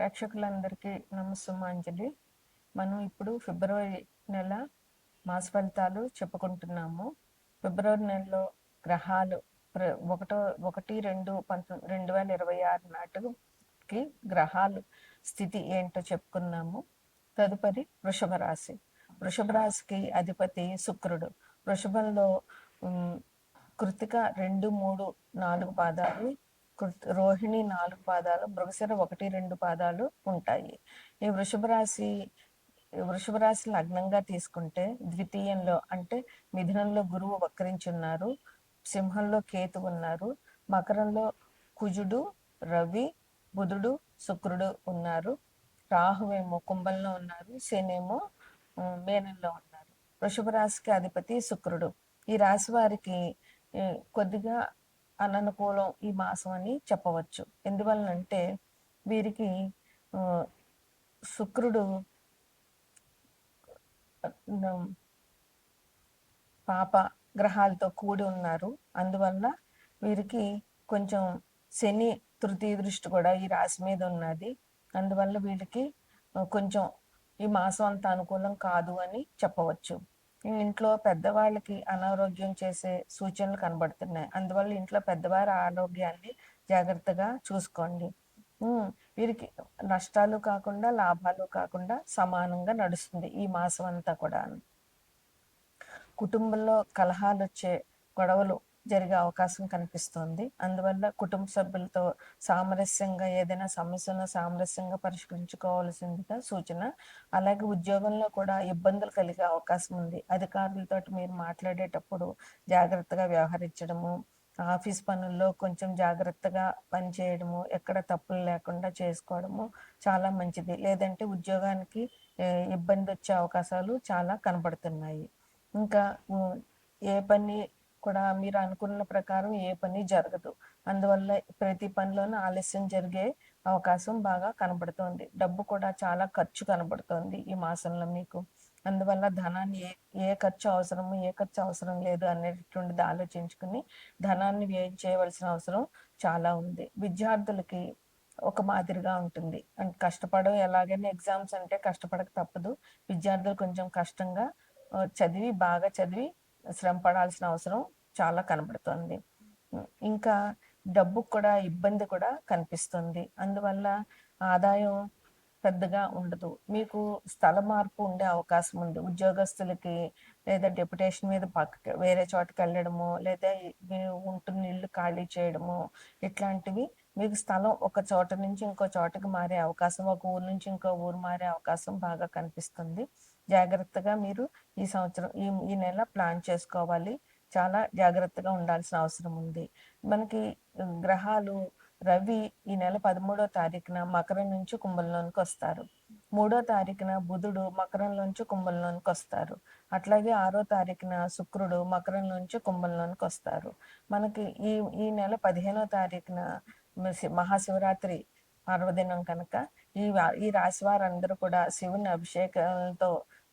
ప్రేక్షకులందరికీ నమస్సుమాంజలి మనం ఇప్పుడు ఫిబ్రవరి నెల మాస ఫలితాలు చెప్పుకుంటున్నాము. ఫిబ్రవరి నెలలో గ్రహాలు ప్ర- ఒకటో ఒకటి రెండు పంతొమ్మిది రెండు వేల ఇరవై ఆరు నాటికి గ్రహాలు స్థితి ఏంటో చెప్పుకున్నాము. తదుపరి వృషభ రాశి. వృషభ రాశికి అధిపతి శుక్రుడు. వృషభంలో కృతిక రెండు మూడు నాలుగు పాదాలు రోహిణి నాలుగు పాదాలు మృగశిర ఒకటి రెండు పాదాలు ఉంటాయి. ఈ వృషభ రాశి వృషభ రాశి లగ్నంగా తీసుకుంటే ద్వితీయంలో అంటే మిథునంలో గురువు వక్రించున్నారు సింహంలో కేతు ఉన్నారు మకరంలో కుజుడు రవి బుధుడు శుక్రుడు ఉన్నారు రాహువేమో కుంభంలో ఉన్నారు శనేమో మేనంలో ఉన్నారు. వృషభ రాశికి అధిపతి శుక్రుడు. ఈ రాశి వారికి కొద్దిగా అననుకూలం ఈ మాసం అని చెప్పవచ్చు. ఎందువలనంటే వీరికి శుక్రుడు పాప గ్రహాలతో కూడి ఉన్నారు. అందువల్ల వీరికి కొంచెం శని తృతీయ దృష్టి కూడా ఈ రాశి మీద ఉన్నది. అందువల్ల వీళ్ళకి కొంచెం ఈ మాసం అంత అనుకూలం కాదు అని చెప్పవచ్చు. ఇంట్లో పెద్దవాళ్ళకి అనారోగ్యం చేసే సూచనలు కనబడుతున్నాయి. అందువల్ల ఇంట్లో పెద్దవారి ఆరోగ్యాన్ని జాగ్రత్తగా చూసుకోండి. వీరికి నష్టాలు కాకుండా లాభాలు కాకుండా సమానంగా నడుస్తుంది ఈ మాసం అంతా కూడా కుటుంబంలో కలహాలు వచ్చే గొడవలు జరిగే అవకాశం కనిపిస్తుంది. అందువల్ల కుటుంబ సభ్యులతో సామరస్యంగా ఏదైనా సమస్యను సామరస్యంగా పరిష్కరించుకోవాల్సిందిగా సూచన. అలాగే ఉద్యోగంలో కూడా ఇబ్బందులు కలిగే అవకాశం ఉంది. అధికారులతో మీరు మాట్లాడేటప్పుడు జాగ్రత్తగా వ్యవహరించడము ఆఫీస్ పనుల్లో కొంచెం జాగ్రత్తగా పనిచేయడము ఎక్కడ తప్పులు లేకుండా చేసుకోవడము చాలా మంచిది. లేదంటే ఉద్యోగానికి ఇబ్బంది వచ్చే అవకాశాలు చాలా కనబడుతున్నాయి. ఇంకా ఏ పని కూడా మీరు అనుకున్న ప్రకారం ఏ పని జరగదు. అందువల్ల ప్రతి పనిలోనూ ఆలస్యం జరిగే అవకాశం బాగా కనబడుతోంది. డబ్బు కూడా చాలా ఖర్చు కనబడుతోంది ఈ మాసంలో మీకు. అందువల్ల ధనాన్ని ఏ ఏ ఖర్చు అవసరము ఏ ఖర్చు అవసరం లేదు అనేటువంటిది ఆలోచించుకుని ధనాన్ని వ్యయం చేయవలసిన అవసరం చాలా ఉంది. విద్యార్థులకి ఒక మాదిరిగా ఉంటుంది. అంటే కష్టపడడం ఎలాగైనా ఎగ్జామ్స్ అంటే కష్టపడక తప్పదు. విద్యార్థులు కొంచెం కష్టంగా చదివి బాగా చదివి శ్రమ పడాల్సిన అవసరం చాలా కనబడుతుంది. ఇంకా డబ్బు కూడా ఇబ్బంది కూడా కనిపిస్తుంది. అందువల్ల ఆదాయం పెద్దగా ఉండదు. మీకు స్థల మార్పు ఉండే అవకాశం ఉంది. ఉద్యోగస్తులకి లేదా డెప్యుటేషన్ మీద పక్కకి వేరే చోటకి వెళ్ళడము లేదా ఉంటున్న ఇల్లు ఖాళీ చేయడము ఇట్లాంటివి మీకు స్థలం ఒక చోట నుంచి ఇంకో చోటకి మారే అవకాశం ఒక ఊరు నుంచి ఇంకో ఊరు మారే అవకాశం బాగా కనిపిస్తుంది. జాగ్రత్తగా మీరు ఈ సంవత్సరం ఈ ఈ నెల ప్లాన్ చేసుకోవాలి. చాలా జాగ్రత్తగా ఉండాల్సిన అవసరం ఉంది. మనకి గ్రహాలు రవి ఈ నెల పదమూడో తారీఖున మకరం నుంచి కుంభంలోనికి వస్తారు. మూడో తారీఖున బుధుడు మకరంలోంచి కుంభంలోనికి వస్తారు. అట్లాగే ఆరో తారీఖున శుక్రుడు మకరంలోంచి కుంభంలోనికి వస్తారు. మనకి ఈ ఈ నెల పదిహేనో తారీఖున మహాశివరాత్రి పర్వదినం కనుక ఈ ఈ రాశి వారందరూ కూడా శివుని అభిషేకంతో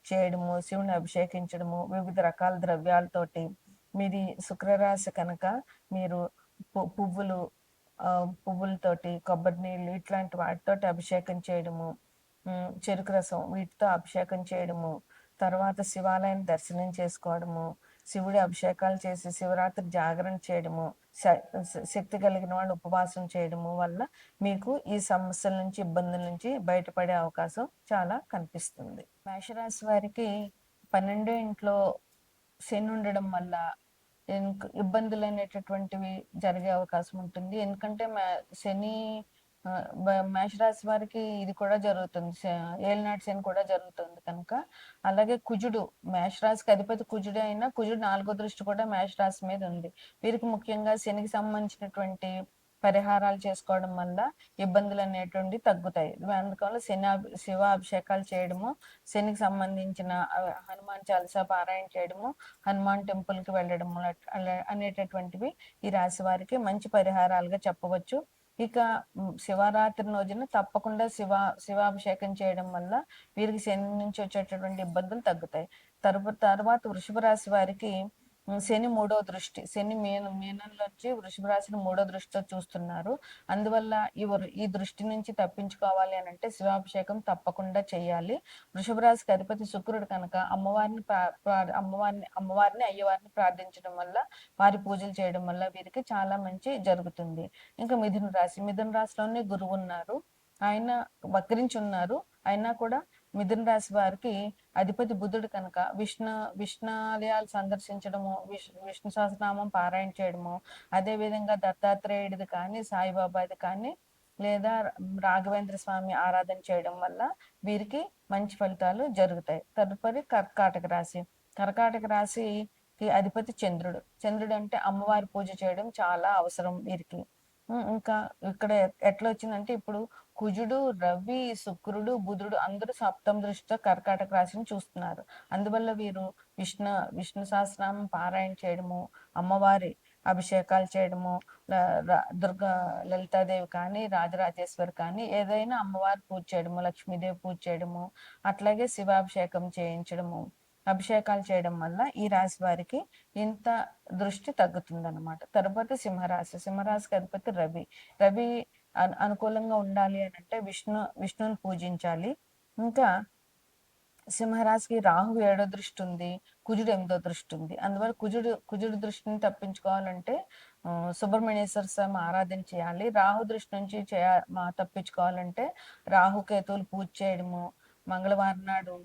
చేయడము శివుని అభిషేకించడము వివిధ రకాల ద్రవ్యాలతోటి మీది శుక్రరాశి కనుక మీరు పు- పువ్వులు పువ్వులతోటి కొబ్బరి నీళ్ళు ఇట్లాంటి వాటితోటి అభిషేకం చేయడము చెరుకు రసం వీటితో అభిషేకం చేయడము తర్వాత శివాలయం దర్శనం చేసుకోవడము శివుడి అభిషేకాలు చేసి శివరాత్రి జాగరణ చేయడము శక్తి కలిగిన వాళ్ళు ఉపవాసం చేయడము వల్ల మీకు ఈ సమస్యల నుంచి ఇబ్బందుల నుంచి బయటపడే అవకాశం చాలా కనిపిస్తుంది. మేషరాశి వారికి పన్నెండో ఇంట్లో శని ఉండడం వల్ల ఇబ్బందులు అనేటటువంటివి జరిగే అవకాశం ఉంటుంది. ఎందుకంటే శని మేషరాశి వారికి ఇది కూడా జరుగుతుంది. ఏలినాటి శని కూడా జరుగుతుంది కనుక. అలాగే కుజుడు మేషరాశికి అధిపతి కుజుడు అయినా కుజుడు నాలుగో దృష్టి కూడా మేషరాశి మీద ఉంది. వీరికి ముఖ్యంగా శనికి సంబంధించినటువంటి పరిహారాలు చేసుకోవడం వల్ల ఇబ్బందులు అనేటువంటి తగ్గుతాయి. అందువల్ల శని శివ అభిషేకాలు చేయడము శనికి సంబంధించిన హనుమాన్ చాలీసా పారాయణ చేయడము హనుమాన్ టెంపుల్కి వెళ్ళడము అలా- అనేటటువంటివి ఈ రాశి వారికి మంచి పరిహారాలుగా చెప్పవచ్చు. ఇక శివరాత్రి రోజున తప్పకుండా శివ శివాభిషేకం చేయడం వల్ల వీరికి శని నుంచి వచ్చేటటువంటి ఇబ్బందులు తగ్గుతాయి. తరువాత తర్వాత వృషభ రాశి వారికి శని మూడో దృష్టి శని మీన మీనంలోంచి వృషభ రాశిని మూడో దృష్టితో చూస్తున్నారు. అందువల్ల ఈ వృ- ఈ దృష్టి నుంచి తప్పించుకోవాలి అని అంటే శివాభిషేకం తప్పకుండా చేయాలి. వృషభ రాశికి అధిపతి శుక్రుడు కనుక అమ్మవారిని అమ్మవారిని అమ్మవారిని అయ్యవారిని ప్రార్థించడం వల్ల వారి పూజలు చేయడం వల్ల వీరికి చాలా మంచి జరుగుతుంది. ఇంకా మిథున రాశి మిథున రాశిలోనే గురువు ఉన్నారు. ఆయన వక్రించి ఉన్నారు. అయినా కూడా మిథున రాశి వారికి అధిపతి బుధుడు కనుక విష్ణు విష్ణు ఆలయాలు సందర్శించడము విష్ విష్ణు సహస్రనామం పారాయణ చేయడము అదేవిధంగా దత్తాత్రేయుడిది కానీ సాయిబాబాది కానీ లేదా రాఘవేంద్ర స్వామి ఆరాధన చేయడం వల్ల వీరికి మంచి ఫలితాలు జరుగుతాయి. తదుపరి కర్కాటక రాశి. కర్కాటక రాశికి అధిపతి చంద్రుడు. చంద్రుడు అంటే అమ్మవారి పూజ చేయడం చాలా అవసరం వీరికి. ఇంకా ఇక్కడ ఎట్లా వచ్చిందంటే ఇప్పుడు కుజుడు రవి శుక్రుడు బుధుడు అందరూ సప్తమ దృష్టితో కర్కాటక రాశిని చూస్తున్నారు. అందువల్ల వీరు విష్ణు విష్ణు సహస్రనామం పారాయణ చేయడము అమ్మవారి అభిషేకాలు చేయడము ల- ర- దుర్గా లలితాదేవి కానీ రాజరాజేశ్వరి కానీ ఏదైనా అమ్మవారి పూజ చేయడము లక్ష్మీదేవి పూజ చేయడము అట్లాగే శివాభిషేకం చేయించడము. అభిషేకాలు చేయడం వల్ల ఈ రాశి వారికి ఇంత దృష్టి తగ్గుతుందన్నమాట. తర్వాత సింహరాశి సింహరాశికి అధిపతి రవి. రవి అనుకూలంగా ఉండాలి అని అంటే విష్ణు విష్ణుని పూజించాలి. ఇంకా సింహరాశికి రాహు ఏడో దృష్టి ఉంది కుజుడు ఎనిమిదో దృష్టి ఉంది. అందువల్ల కుజుడు కుజుడు దృష్టిని తప్పించుకోవాలంటే సుబ్రహ్మణ్యేశ్వర స్వామి ఆరాధన చేయాలి. రాహు దృష్టి నుంచి చేయ మా తప్పించుకోవాలంటే రాహు కేతువులు పూజ చేయడము మంగళవారం నాడు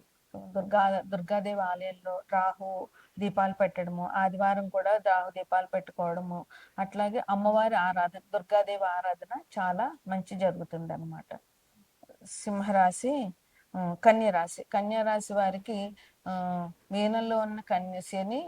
దుర్గా దుర్గాదేవి ఆలయంలో రాహు దీపాలు పెట్టడము ఆదివారం కూడా రాహు దీపాలు పెట్టుకోవడము అట్లాగే అమ్మవారి ఆరాధన దుర్గాదేవి ఆరాధన చాలా మంచి జరుగుతుంది అనమాట సింహరాశి కన్యరాశి. కన్యరాశి వారికి మీనంలో ఉన్న కన్య శని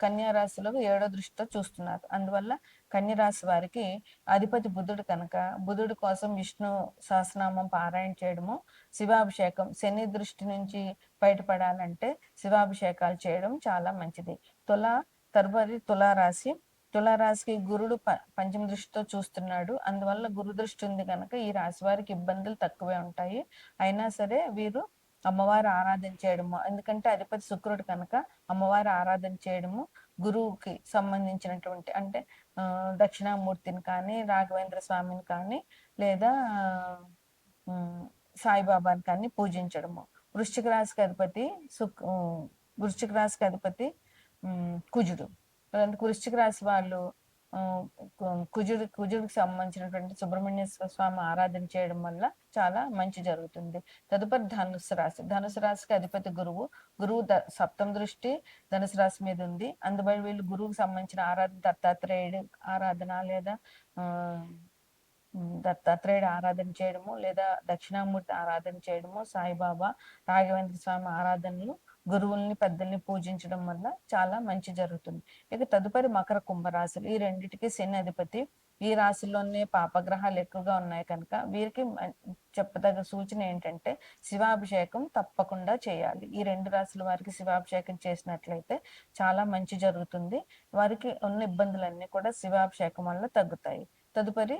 కన్యారాశిలో ఏడో దృష్టితో చూస్తున్నారు. అందువల్ల కన్యరాశి వారికి అధిపతి బుధుడు కనుక బుధుడు కోసం విష్ణు సహస్రనామం పారాయణ చేయడము శివాభిషేకం శని దృష్టి నుంచి బయటపడాలంటే శివాభిషేకాలు చేయడం చాలా మంచిది. తుల తరువాతి తులారాశి తులారాశికి గురుడు ప- పంచమ దృష్టితో చూస్తున్నాడు. అందువల్ల గురు దృష్టి ఉంది కనుక ఈ రాశి వారికి ఇబ్బందులు తక్కువే ఉంటాయి. అయినా సరే వీరు అమ్మవారు ఆరాధన చేయడము. ఎందుకంటే అధిపతి శుక్రుడు కనుక అమ్మవారు ఆరాధన చేయడము గురువుకి సంబంధించినటువంటి అంటే దక్షిణామూర్తిని కానీ రాఘవేంద్ర స్వామిని కానీ లేదా సాయిబాబాని కానీ పూజించడము. వృశ్చిక రాశికి అధిపతి సుక్ వృశ్చిక రాశికి అధిపతి కుజుడు. అలాంటి వృశ్చిక రాశి వాళ్ళు కుజుడు కుజుడికి సంబంధించినటువంటి సుబ్రహ్మణ్య స్వామి ఆరాధన చేయడం వల్ల చాలా మంచి జరుగుతుంది. తదుపరి ధనుసు రాశి. ధనుసు రాశికి అధిపతి గురువు. గురువు ద దృష్టి ధనుసు రాశి మీద ఉంది. అందువల్ల వీళ్ళు గురువుకి సంబంధించిన ఆరాధన దత్తాత్రేయుడు ఆరాధన లేదా దత్తాత్రేయుడు ఆరాధన చేయడము లేదా దక్షిణామూర్తి ఆరాధన చేయడము సాయిబాబా రాఘవేంద్ర స్వామి ఆరాధనలు గురువుల్ని పెద్దల్ని పూజించడం వల్ల చాలా మంచి జరుగుతుంది. ఇక తదుపరి మకర కుంభరాశులు ఈ రెండింటికి శని అధిపతి. ఈ రాశిలోనే పాపగ్రహాలు ఎక్కువగా ఉన్నాయి కనుక వీరికి మ- చెప్పదగ్గ సూచన ఏంటంటే శివాభిషేకం తప్పకుండా చేయాలి. ఈ రెండు రాశుల వారికి శివాభిషేకం చేసినట్లయితే చాలా మంచి జరుగుతుంది. వారికి ఉన్న ఇబ్బందులన్నీ కూడా శివాభిషేకం వల్ల తగ్గుతాయి. తదుపరి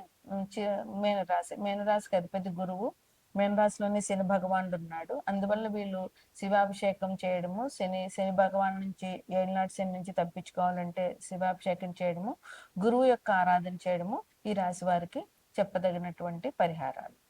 మేనరాశి. చి- అధిపతి గురువు. మీనరాశిలోని శని భగవానుడు ఉన్నాడు అందువల్ల వీళ్ళు శివాభిషేకం చేయడము శని శని భగవాన్ నుంచి ఏళ్ళనాటి శని నుంచి తప్పించుకోవాలంటే శివాభిషేకం చేయడము గురువు యొక్క ఆరాధన చేయడము ఈ రాశి వారికి చెప్పదగినటువంటి పరిహారాలు.